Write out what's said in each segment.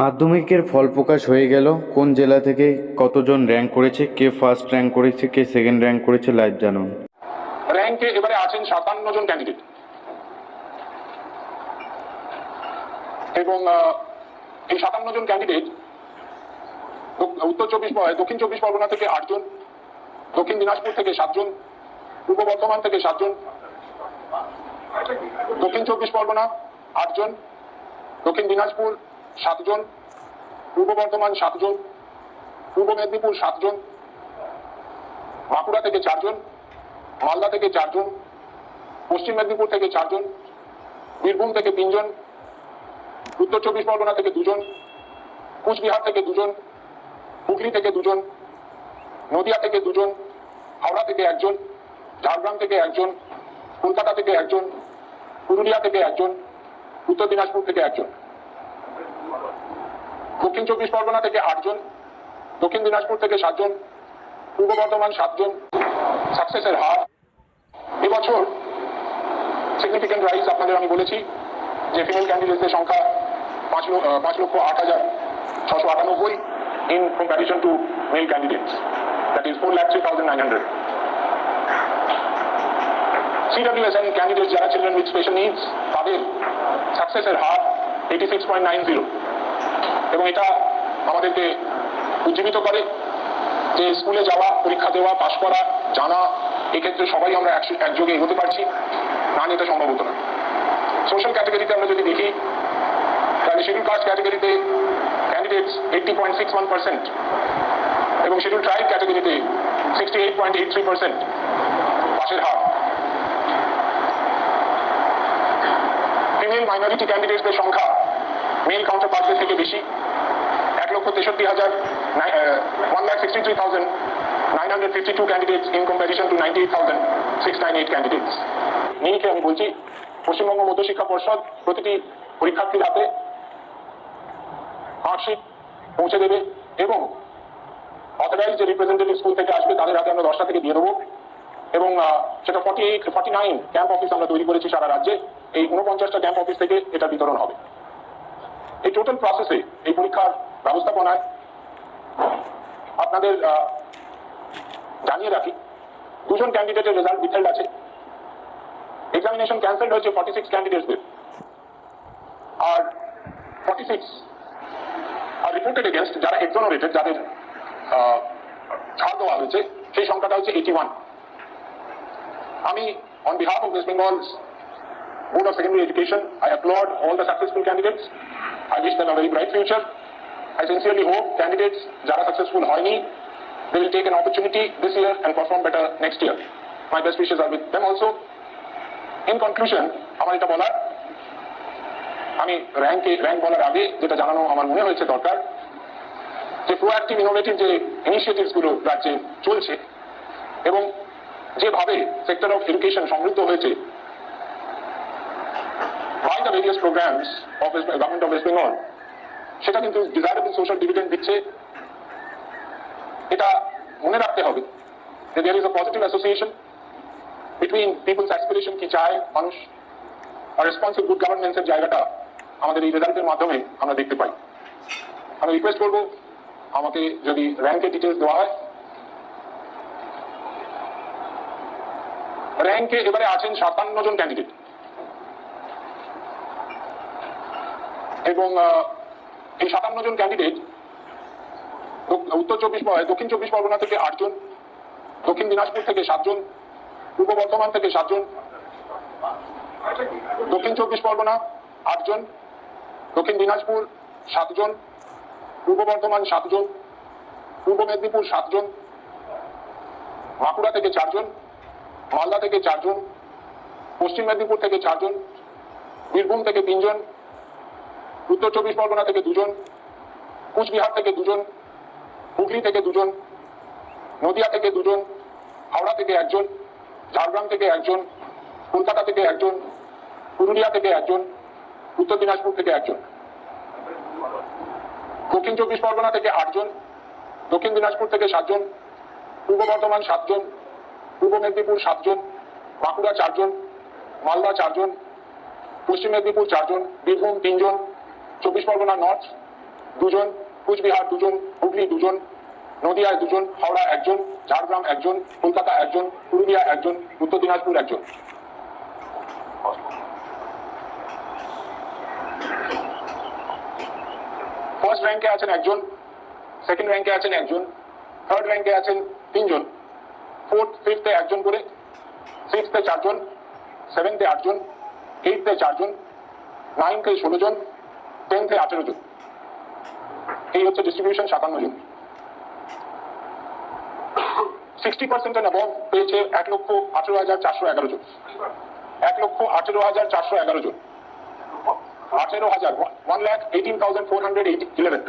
মাধ্যমিকের ফল প্রকাশ হয়ে গেল। কোন জেলা থেকে কতজন র্যাঙ্ক করেছে? কে ফার্স্ট র্যাঙ্ক করেছে? কে সেকেন্ড র্যাঙ্ক করেছে? লাইভ জানুন। র্যাঙ্কে এবারে আছেন সাতান্ন জন ক্যান্ডিডেট এবং এই সাতান্ন জন ক্যান্ডিডেট উত্তর চব্বিশ দক্ষিণ চব্বিশ পরগনা থেকে আটজন দক্ষিণ দিনাজপুর থেকে সাতজন পূর্ব বর্ধমান থেকে সাতজন দক্ষিণ চব্বিশ পরগনা আটজন দক্ষিণ দিনাজপুর সাতজন, পূর্ব বর্ধমান সাতজন, পূর্ব মেদিনীপুর সাতজন, বাঁকুড়া থেকে চারজন, মালদা থেকে চারজন, পশ্চিম মেদিনীপুর থেকে চারজন, বীরভূম থেকে তিনজন, উত্তর চব্বিশ পরগনা থেকে দুজন, কুচবিহার থেকে দুজন, হুগলি থেকে দুজন, নদিয়া থেকে দুজন, হাওড়া থেকে একজন, ঝাড়গ্রাম থেকে একজন, কলকাতা থেকে একজন, পুরুলিয়া থেকে একজন, উত্তর দিনাজপুর থেকে একজন। দক্ষিণ চব্বিশ পরগনা থেকে আটজন দক্ষিণ দিনাজপুর থেকে সাতজন পূর্ব বর্ধমান সাতজন সাকসেসের হার। এবছর সিগনিফিকেন্ট রাইস আপনাদের আমি বলেছি যে ফিমেল ক্যান্ডিডেটদের সংখ্যা পাঁচ ল- আহ, পাঁচ লক্ষ আট হাজার ছশো আটানব্বই in comparison to male candidates that is four lakh three thousand nine hundred CWSN candidate যারা চিলড্রেন উইথ স্পেশাল নিডস তাদের সাকসেসের হার eighty six point nine zero এবং এটা আমাদেরকে উজ্জীবিত করে যে স্কুলে যাওয়া, পরীক্ষা দেওয়া, পাশ করা, জানা, এক্ষেত্রে সবাই আমরা একযোগে এগোতে পারছি। না নিতে সম্ভব হতো না। সোশ্যাল ক্যাটাগরিতে আমরা যদি দেখি, তাহলে শিডিউল কাস্ট ক্যাটাগরিতে candidates eighty point six one percent এবং শিডিউল ট্রাইব ক্যাটাগরিতে sixty eight point eight three percent পাশের হার। ফিমেল মাইনরিটি ক্যান্ডিডেটসদের সংখ্যা মেল কাউন্টার পার্টদের থেকে বেশি। এক লক্ষ তেষট্টি হাজার one lakh sixty three thousand nine hundred fifty two candidates in comparison to ninety eight thousand six nine eight candidates নিরিখে আমি বলছি, পশ্চিমবঙ্গ মধ্যশিক্ষা পর্ষদ প্রতিটি পরীক্ষার্থীর হাতে মার্কশিট পৌঁছে দেবে এবং অথরাইজ যে রিপ্রেজেন্টেটিভ স্কুল থেকে আসবে তাদের হাতে আমরা দশটা থেকে দিয়ে দেবো। এবং সেটা forty eight forty nine camp office আমরা তৈরি করেছি সারা রাজ্যে। এই উনপঞ্চাশটা ক্যাম্প অফিস থেকে এটা বিতরণ হবে। এই টোটাল প্রসেসে এই পরীক্ষার ব্যবস্থাপনায় আপনাদের জানিয়ে রাখি দুজন ক্যান্ডিডেটের রেজাল্ট বিথেল্ড আছে। এক্সামিনেশন ক্যান্সেলড হয়েছে ফর্টি সিক্স ক্যান্ডিডেটসদের আর ফর্টি সিক্স আর রিপোর্টেড এগেনস্ট যারা এক্সোনোরেটেড যাদের ছাড় দেওয়া হয়েছে সেই সংখ্যাটা হচ্ছে এইটি ওয়ান আমি on behalf of West Bengal Board of Secondary Education, I applaud all the successful candidates. Them a very bright future. I sincerely hope candidates যারা successful হয়নি they will take an opportunity this year and perform better next year. My best wishes are with them also. In conclusion, আমার এটা বলার আমি র্যাঙ্কে rank বলার আগে যেটা জানানো আমার মনে হয়েছে দরকার যে প্রোঅ্যাক্টিভ ইনোভেটিভ যে ইনিশিয়েটিভসগুলো রাজ্যে চলছে এবং যেভাবে সেক্টর অফ এডুকেশন সমৃদ্ধ হয়েছে the various programs of West, government of West Bengal. সেটা কিন্তু ডিজায়ারেবল সোশ্যাল ডিভিডেন্ড দিচ্ছে। এটা মনে রাখতে হবে যে there is a positive association between people's aspiration কি চায় মানুষ আর রেসপন্সিভ গুড গভর্নেন্সের জায়গাটা আমাদের এই রেজাল্টের মাধ্যমে আমরা দেখতে পাই। আমি রিকোয়েস্ট করব আমাকে যদি র্যাঙ্কের ডিটেলস দেওয়া হয়। র্যাঙ্কে এবারে আছেন সাতান্ন জন ক্যান্ডিডেট এবং এই সাতান্ন জন ক্যান্ডিডেট উত্তর চব্বিশ দক্ষিণ চব্বিশ পরগনা থেকে আটজন দক্ষিণ দিনাজপুর থেকে সাতজন পূর্ব বর্ধমান থেকে সাতজন দক্ষিণ চব্বিশ পরগনা আটজন দক্ষিণ দিনাজপুর সাতজন পূর্ব বর্ধমান সাতজন পূর্ব মেদিনীপুর সাতজন বাঁকুড়া থেকে চারজন মালদা থেকে চারজন পশ্চিম মেদিনীপুর থেকে চারজন বীরভূম থেকে তিনজন উত্তর চব্বিশ পরগনা থেকে দুজন, কুচবিহার থেকে দুজন, হুগলি থেকে দুজন, নদিয়া থেকে দুজন, হাওড়া থেকে একজন, ঝাড়গ্রাম থেকে একজন, কলকাতা থেকে একজন, পুরুলিয়া থেকে একজন, উত্তর দিনাজপুর থেকে একজন। দক্ষিণ চব্বিশ পরগনা থেকে আটজন, দক্ষিণ দিনাজপুর থেকে সাতজন, পূর্ব বর্ধমান সাতজন, পূর্ব মেদিনীপুর সাতজন, বাঁকুড়া চারজন, মালদা চারজন, পশ্চিম মেদিনীপুর চারজন, বীরভূম তিনজন চব্বিশ পরগনা নর্থ দুজন, কুচবিহার দুজন, হুগলি দুজন, নদিয়ায় দুজন, হাওড়া একজন, ঝাড়গ্রাম একজন, কলকাতা একজন, পুরুলিয়া একজন, উত্তর দিনাজপুর একজন। ফার্স্ট র্যাঙ্কে আছেন একজন সেকেন্ড র্যাঙ্কে আছেন একজন থার্ড র্যাঙ্কে আছেন তিনজন। ফোর্থ ফিফথে একজন করে সিক্সথে চারজন সেভেন্থে আটজন এইটথে চারজন নাইনথে ষোলো জন টেনথে আঠেরো জন। এই হচ্ছে ডিস্ট্রিবিউশন সাতান্ন জন। সিক্সটি পার্সেন্ট অ্যাবভ পেয়েছে এক লক্ষ আঠেরো হাজার চারশো এগারো জন। এক লক্ষ আঠেরো হাজার চারশো এগারো জন। আঠেরো হাজার one lakh eighteen thousand four hundred eighty eleven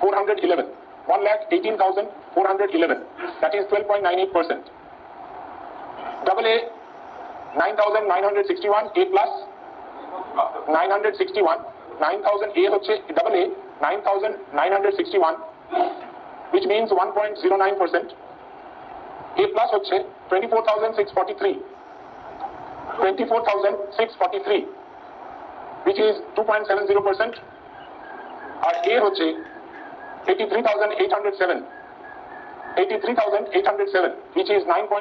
four hundred eleven one lakh eighteen thousand four hundred eleven that is twelve point nine eight percent double A nine thousand nine hundred sixty one A plus nine hundred sixty one nine thousand A হচ্ছে double A nine thousand nine hundred sixty one which means 1.09%. A plus হচ্ছে 24,643. 24,643 which is 2.70%. R A হচ্ছে 83,807. 83,807 which is 9.